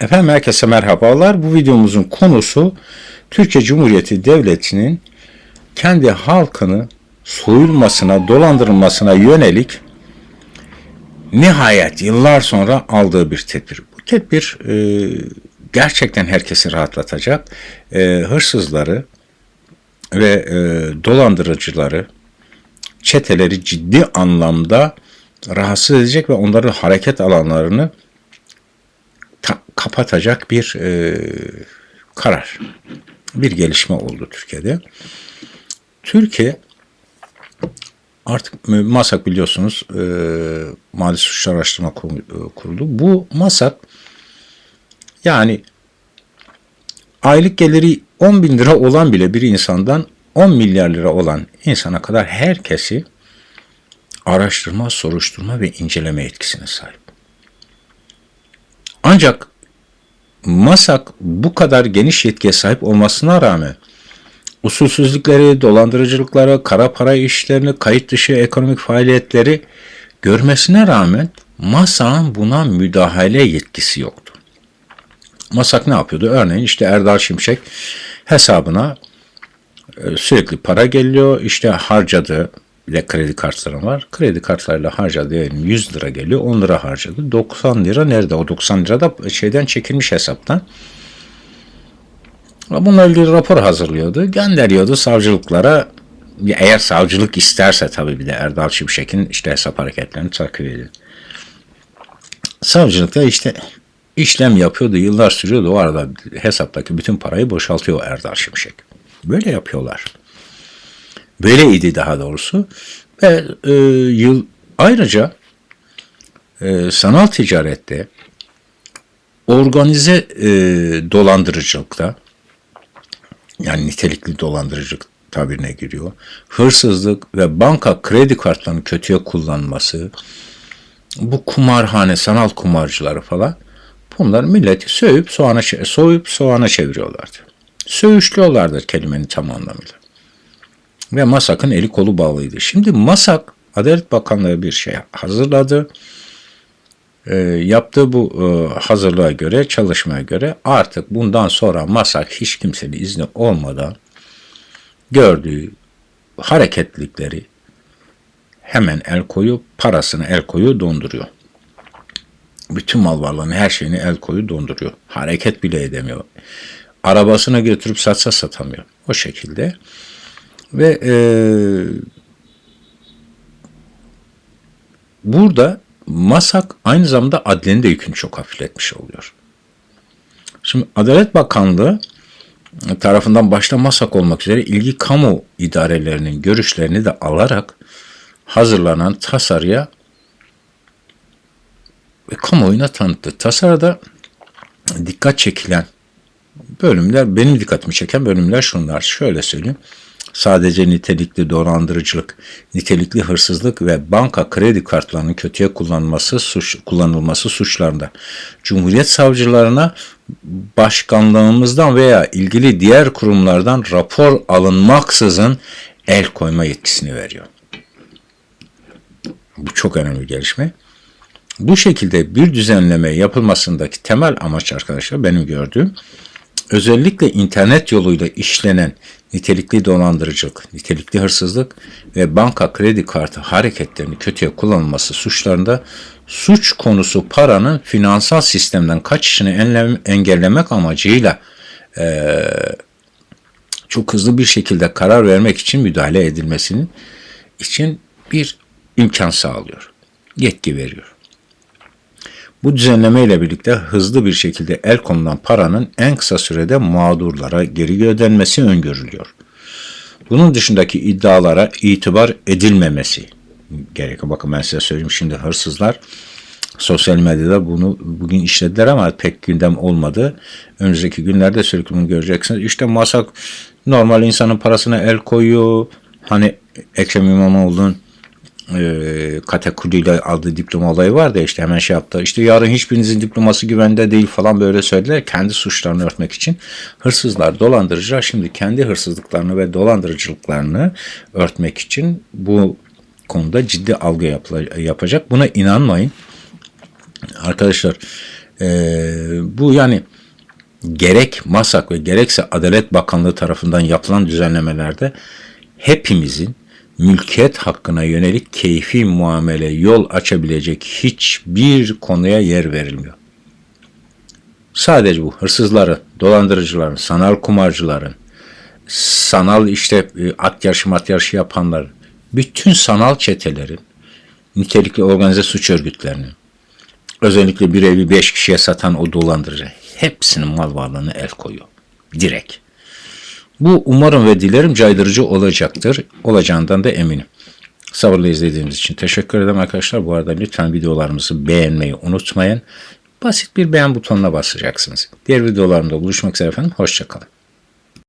Efendim herkese merhabalar. Bu videomuzun konusu Türkiye Cumhuriyeti Devleti'nin kendi halkını soyulmasına, dolandırılmasına yönelik nihayet yıllar sonra aldığı bir tedbir. Bu tedbir e, gerçekten herkesi rahatlatacak. E, hırsızları ve e, dolandırıcıları, çeteleri ciddi anlamda rahatsız edecek ve onların hareket alanlarını kapatacak bir e, karar, bir gelişme oldu Türkiye'de. Türkiye artık e, MASAK biliyorsunuz e, Mali Suçlar Araştırma e, Kurulu. Bu MASAK yani aylık geliri 10 bin lira olan bile bir insandan 10 milyar lira olan insana kadar herkesi araştırma, soruşturma ve inceleme yetkisine sahip. Ancak MASAK bu kadar geniş yetkiye sahip olmasına rağmen usulsüzlükleri, dolandırıcılıkları, kara para işlerini, kayıt dışı ekonomik faaliyetleri görmesine rağmen MASAK'ın buna müdahale yetkisi yoktu. MASAK ne yapıyordu? Örneğin işte Erdal Şimşek hesabına e, sürekli para geliyor. İşte harcadı bir kredi kartları var. Kredi kartlarıyla harcadı diyelim 100 lira geliyor. 10 lira harcadı. 90 lira nerede? O 90 lira da şeyden çekilmiş hesaptan. Bununla ilgili rapor hazırlıyordu. Gönderiyordu savcılıklara. Eğer savcılık isterse tabii bir de Erdal Şimşek'in işte hesap hareketlerini takip ediyor. Savcılıkta işte işlem yapıyordu. Yıllar sürüyordu. O arada hesaptaki bütün parayı boşaltıyor Erdal Şimşek. Böyle yapıyorlar. Böyleydi daha doğrusu. Ve e, yıl ayrıca e, sanal ticarette organize e, dolandırıcılıkta yani nitelikli dolandırıcılık tabirine giriyor. Hırsızlık ve banka kredi kartlarını kötüye kullanması, bu kumarhane, sanal kumarcıları falan bunlar milleti sövüp soğana, soyup soğana çeviriyorlardı. Söğüşlüyorlardı kelimenin tam anlamıyla. Ve MASAK'ın eli kolu bağlıydı. Şimdi MASAK Adalet Bakanlığı bir şey hazırladı. E, yaptığı bu e, hazırlığa göre, çalışmaya göre artık bundan sonra MASAK hiç kimsenin izni olmadan gördüğü hareketlikleri hemen el koyup parasını el koyuyor donduruyor. Bütün mal varlığını her şeyini el koyuyor donduruyor. Hareket bile edemiyor. Arabasına götürüp satsa satamıyor. O şekilde. Ve e, burada MASAK aynı zamanda adliyenin de yükünü çok hafifletmiş oluyor. Şimdi Adalet Bakanlığı tarafından başta MASAK olmak üzere ilgi kamu idarelerinin görüşlerini de alarak hazırlanan tasarıya ve kamuoyuna tanıttı. Tasarıda dikkat çekilen bölümler, benim dikkatimi çeken bölümler şunlar. Şöyle söyleyeyim sadece nitelikli dolandırıcılık, nitelikli hırsızlık ve banka kredi kartlarının kötüye kullanılması suç, kullanılması suçlarında Cumhuriyet savcılarına başkanlığımızdan veya ilgili diğer kurumlardan rapor alınmaksızın el koyma yetkisini veriyor. Bu çok önemli bir gelişme. Bu şekilde bir düzenleme yapılmasındaki temel amaç arkadaşlar benim gördüğüm özellikle internet yoluyla işlenen nitelikli dolandırıcılık, nitelikli hırsızlık ve banka kredi kartı hareketlerini kötüye kullanılması suçlarında suç konusu paranın finansal sistemden kaçışını engellemek amacıyla e, çok hızlı bir şekilde karar vermek için müdahale edilmesinin için bir imkan sağlıyor. Yetki veriyor. Bu düzenleme ile birlikte hızlı bir şekilde el konulan paranın en kısa sürede mağdurlara geri ödenmesi öngörülüyor. Bunun dışındaki iddialara itibar edilmemesi gerekiyor. Bakın ben size söyleyeyim şimdi hırsızlar sosyal medyada bunu bugün işlediler ama pek gündem olmadı. Önümüzdeki günlerde sürekli bunu göreceksiniz. İşte masak normal insanın parasına el koyuyor. Hani Ekrem İmamoğlu'nun e, kategoriyle aldığı diploma olayı var da işte hemen şey yaptı. İşte yarın hiçbirinizin diploması güvende değil falan böyle söylediler. Kendi suçlarını örtmek için hırsızlar, dolandırıcılar şimdi kendi hırsızlıklarını ve dolandırıcılıklarını örtmek için bu konuda ciddi algı yapacak. Buna inanmayın. Arkadaşlar Ee, bu yani gerek MASAK ve gerekse Adalet Bakanlığı tarafından yapılan düzenlemelerde hepimizin mülkiyet hakkına yönelik keyfi muamele yol açabilecek hiçbir konuya yer verilmiyor. Sadece bu hırsızların, dolandırıcıların, sanal kumarcıların, sanal işte e, at yarışı mat yarışı yapanların, bütün sanal çetelerin, nitelikli organize suç örgütlerinin, özellikle bir evi beş kişiye satan o dolandırıcı, hepsinin mal varlığına el koyuyor. Direkt. Bu umarım ve dilerim caydırıcı olacaktır. Olacağından da eminim. Sabırla izlediğiniz için teşekkür ederim arkadaşlar. Bu arada lütfen videolarımızı beğenmeyi unutmayın. Basit bir beğen butonuna basacaksınız. Diğer videolarımda buluşmak üzere efendim. Hoşçakalın.